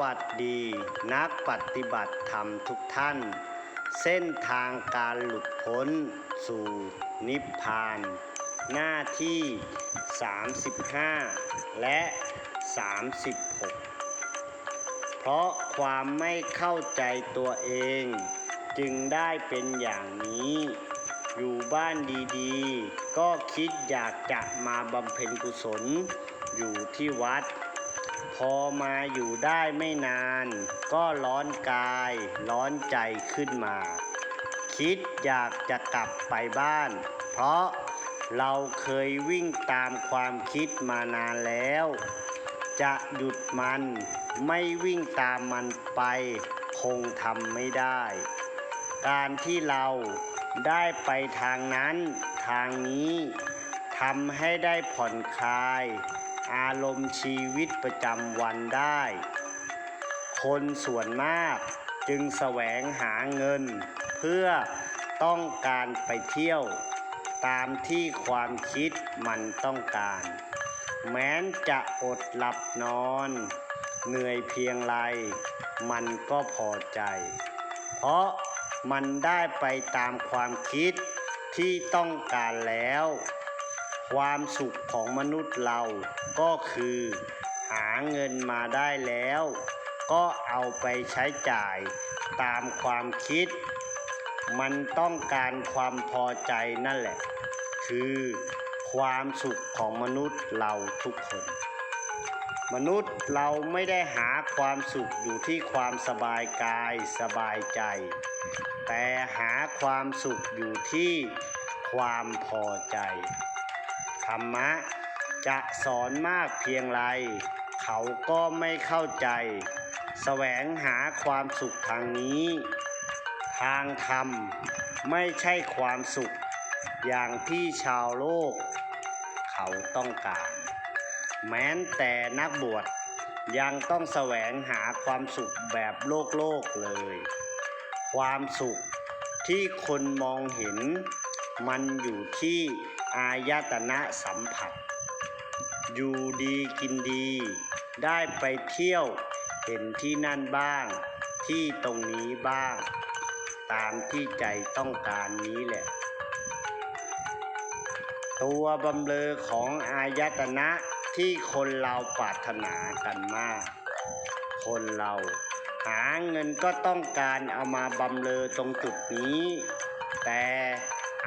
วัสดีนักปฏิบัติธรรมทุกท่าน เส้นทางการหลุดพ้น สู่นิพพาน หน้าที่ 35 และ 36 เพราะความไม่เข้าใจตัวเอง จึงได้เป็นอย่างนี้ อยู่บ้านดีๆ ก็คิดอยากจะมาบำเพ็ญกุศล อยู่ที่วัด พอมาอยู่ได้ไม่นาน ก็ร้อนกาย ร้อนใจขึ้นมา คิดอยากจะกลับไปบ้าน เพราะเราเคยวิ่งตามความคิดมานานแล้ว จะหยุดมันไม่วิ่งตามมันไป คงทำไม่ได้ การที่เราได้ไปทางนั้นทางนี้ทำให้ได้ผ่อนคลาย อารมณ์ชีวิตประจำวันได้ คนส่วนมากจึงแสวงหาเงิน เพื่อต้องการไปเที่ยว ตามที่ความคิดมันต้องการ แม้นจะอดหลับนอน เหนื่อยเพียงไร มันก็พอใจ เพราะมันได้ไปตามความคิดที่ต้องการแล้ว ความสุขของมนุษย์เราก็คือ หาเงินมาได้แล้ว ก็เอาไปใช้จ่ายตามความคิด มันต้องการความพอใจนั่นแหละ คือความสุขของมนุษย์เราทุกคน มนุษย์เราไม่ได้หาความสุขอยู่ที่ความสบายกายสบายใจ แต่หาความสุขอยู่ที่ความพอใจ ธรรมะ จะสอนมากเพียงไร เขาก็ไม่เข้าใจ แสวงหาความสุขทางนี้ ทางธรรมไม่ใช่ความสุข อย่างที่ชาวโลก เขาต้องการ แม้นแต่นักบวชยังต้องแสวงหาความสุขแบบโลกโลกเลย ความสุขที่คนมองเห็นมันอยู่ที่ อายตนะสัมผัส อยู่ดีกินดี ได้ไปเที่ยวเห็นที่นั่นบ้าง ที่ตรงนี้บ้าง ตามที่ใจต้องการนี้แหละ ตัวบำเรอของอายตนะที่คนเราปรารถนากันมาก คนเราหาเงินก็ต้องการเอามาบำเรอตรงจุดนี้ แต่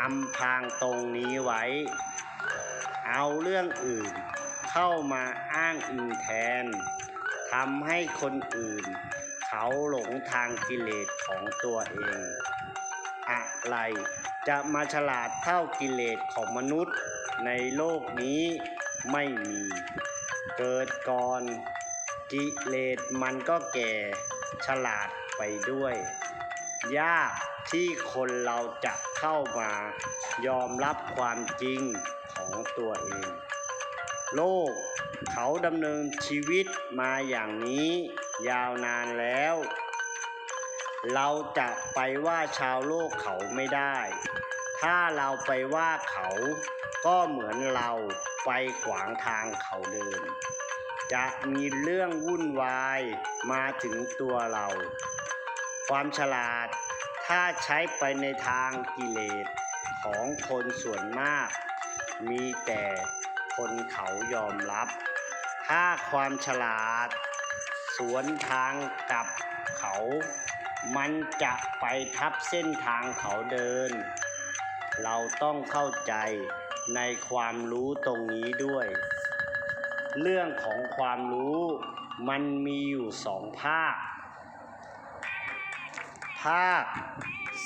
อำพรางตรงนี้ไว้ เอาเรื่องอื่นเข้ามาอ้างอิงแทนทำให้คนอื่น เขาหลงทางกิเลสของตัวเอง อะไรจะมาฉลาดเท่ากิเลสของมนุษย์ในโลกนี้ไม่มี เกิดก่อน กิเลสมันก็แก่ฉลาดไปด้วย ยาก ที่คนเราจะเข้ามายอมรับความจริงของตัวเอง โลกเขาดำเนินชีวิตมาอย่างนี้ยาวนานแล้ว เราจะไปว่าชาวโลกเขาไม่ได้ ถ้าเราไปว่าเขาก็เหมือนเราไปขวางทางเขาเดิน จะมีเรื่องวุ่นวายมาถึงตัวเรา ความฉลาด ถ้าใช้ไปในทางกิเลสของคนส่วนมาก มีแต่คนเขายอมรับ ถ้าความฉลาด สวนทางกับเขา มันจะไปทับเส้นทางเขาเดิน เราต้องเข้าใจในความรู้ตรงนี้ด้วย เรื่องของความรู้มันมีอยู่สองภาค ภาค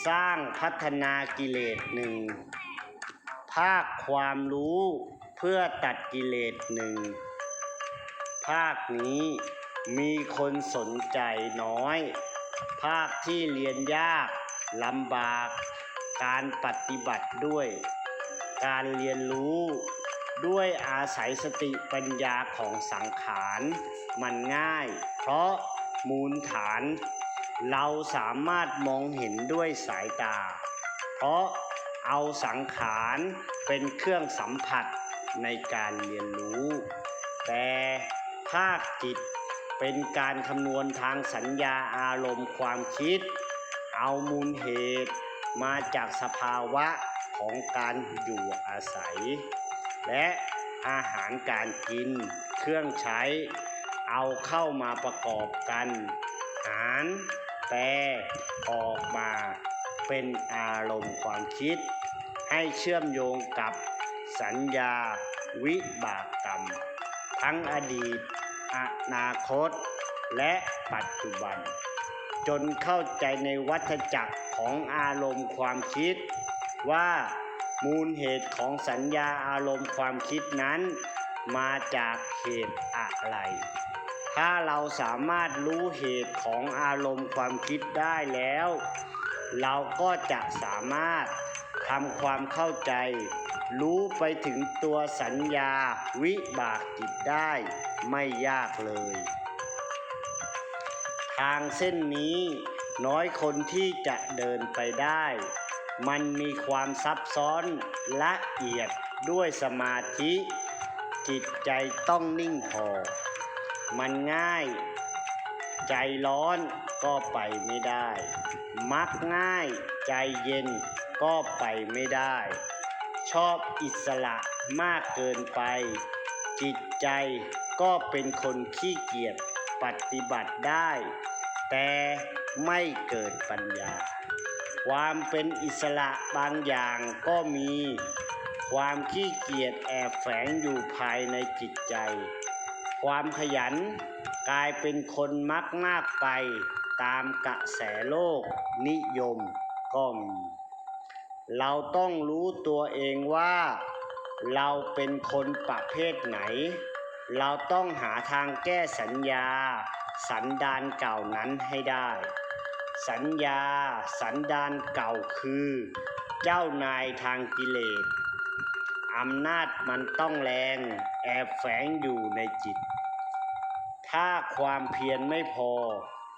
สร้างพัฒนากิเลสหนึ่งภาคความรู้เพื่อตัดกิเลสหนึ่งภาคนี้มีคนสนใจน้อย ภาคที่เรียนยากลำบาก การปฏิบัติด้วย การเรียนรู้ด้วยอาศัยสติปัญญาของสังขาร มันง่าย เพราะมูลฐาน เราสามารถมองเห็นด้วยสายตา เพราะเอาสังขารเป็นเครื่องสัมผัสในการเรียนรู้ แต่ภาคจิตเป็นการคำนวณทางสัญญาอารมณ์ความคิด เอามูลเหตุมาจากสภาวะของการอยู่อาศัย และอาหารการกินเครื่องใช้ เอาเข้ามาประกอบกัน หาร แปลออกมาเป็นอารมณ์ความคิด ให้เชื่อมโยงกับสัญญาวิบากกรรม ทั้งอดีต อนาคต และปัจจุบัน จนเข้าใจในวัฏจักรของอารมณ์ความคิด ว่ามูลเหตุของสัญญาอารมณ์ความคิดนั้น มาจากเหตุอะไร ถ้าเราสามารถรู้เหตุของอารมณ์ความคิดได้แล้ว เราก็จะสามารถทำความเข้าใจ รู้ไปถึงตัวสัญญาวิบากจิตได้ไม่ยากเลย ทางเส้นนี้น้อยคนที่จะเดินไปได้ มันมีความซับซ้อนละเอียดด้วยสมาธิ จิตใจต้องนิ่งพอ มันง่าย ใจร้อนก็ไปไม่ได้ มักง่าย ใจเย็นก็ไปไม่ได้ ชอบอิสระมากเกินไป จิตใจก็เป็นคนขี้เกียจปฏิบัติได้ แต่ไม่เกิดปัญญา ความเป็นอิสระบางอย่างก็มี ความขี้เกียจแอบแฝงอยู่ภายในจิตใจ ความขยันกลายเป็นคนมักมากไปตามกระแสโลกนิยมก็มีเราต้องรู้ตัวเองว่า เราเป็นคนประเภทไหน เราต้องหาทางแก้สัญญา สันดานเก่านั้นให้ได้ สัญญา สันดานเก่าคือ เจ้านายทางกิเลสอำนาจมันต้องแรง แอบแฝงอยู่ในจิต ถ้าความเพียรไม่พอ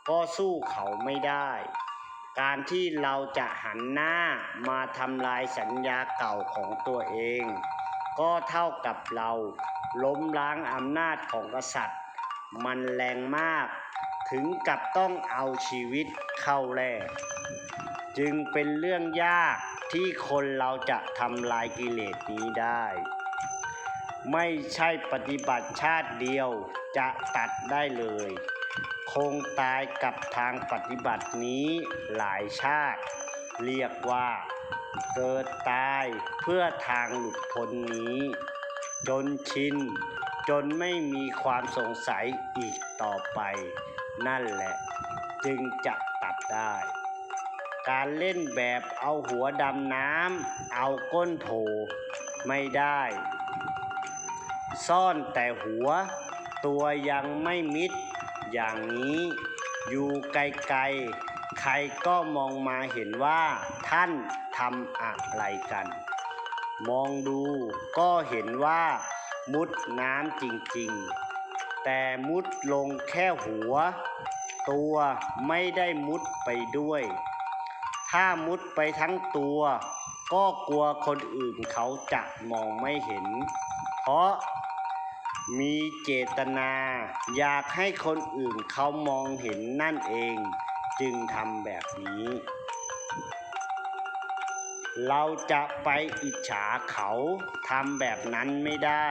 ก็สู้เขาไม่ได้ การที่เราจะหันหน้ามาทำลายสัญญาเก่าของตัวเอง ก็เท่ากับเราล้มล้างอำนาจของกษัตริย์ มันแรงมาก ถึงกับต้องเอาชีวิตเข้าแลกจึงเป็นเรื่องยากที่คนเราจะทำลายกิเลสนี้ได้ ไม่ใช่ปฏิบัติชาติเดียวจะตัดได้เลย คงตายกับทางปฏิบัตินี้หลายชาติ เรียกว่า เกิดตายเพื่อทางหลุดพ้นนี้ จนชิน จนไม่มีความสงสัยอีกต่อไป นั่นแหละจึงจะตัดได้ การเล่นแบบเอาหัวดำน้ำเอาก้นโถ ไม่ได้ ซ่อนแต่หัว ตัวยังไม่มิด อย่างนี้อยู่ไกลๆ ใครก็มองมาเห็นว่าท่านทำอะไรกัน มองดูก็เห็นว่า มุดน้ำจริงๆ แต่มุดลงแค่หัว ตัวไม่ได้มุดไปด้วย ถ้ามุดไปทั้งตัว ก็กลัวคนอื่นเขาจะมองไม่เห็น เพราะ มีเจตนา อยากให้คนอื่นเขามองเห็นนั่นเอง จึงทำแบบนี้ เราจะไปอิจฉาเขาทำแบบนั้นไม่ได้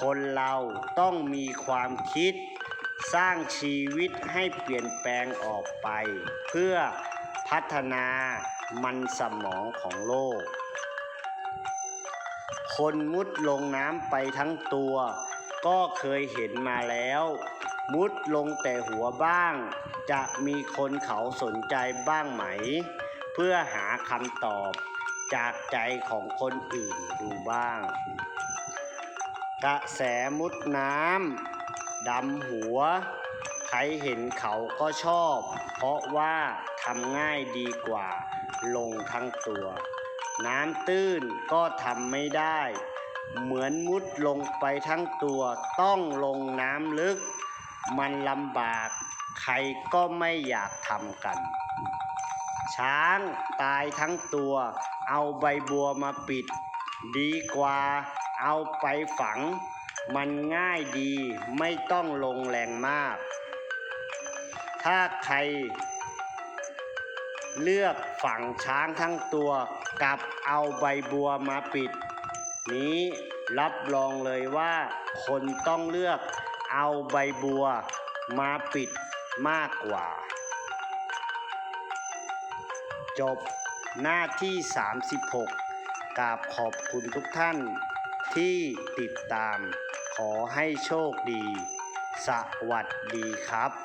คนเราต้องมีความคิด สร้างชีวิตให้เปลี่ยนแปลงออกไป เพื่อพัฒนามันสมองของโลก คนมุดลงน้ำไปทั้งตัว ก็เคยเห็นมาแล้ว มุดลงแต่หัวบ้าง จะมีคนเขาสนใจบ้างไหม เพื่อหาคำตอบจากใจของคนอื่นดูบ้าง กระแสมุดน้ำดำหัว ใครเห็นเขาก็ชอบ เพราะว่าทำง่ายดีกว่า ลงทั้งตัว น้ำตื้นก็ทำไม่ได้ เหมือนมุดลงไปทั้งตัวต้องลงน้ำลึก มันลำบากใครก็ไม่อยากทำกัน ช้างตายทั้งตัว เอาใบบัวมาปิด ดีกว่าเอาไปฝัง มันง่ายดีไม่ต้องลงแรงมาก ถ้าใครเลือกฝังช้างทั้งตัว กับเอาใบบัวมาปิด นี้รับรองเลยว่า คนต้องเลือกเอาใบบัวมาปิดมากกว่า จบหน้าที่ 36กราบขอบคุณทุกท่านที่ติดตามขอให้โชคดี สวัสดีครับ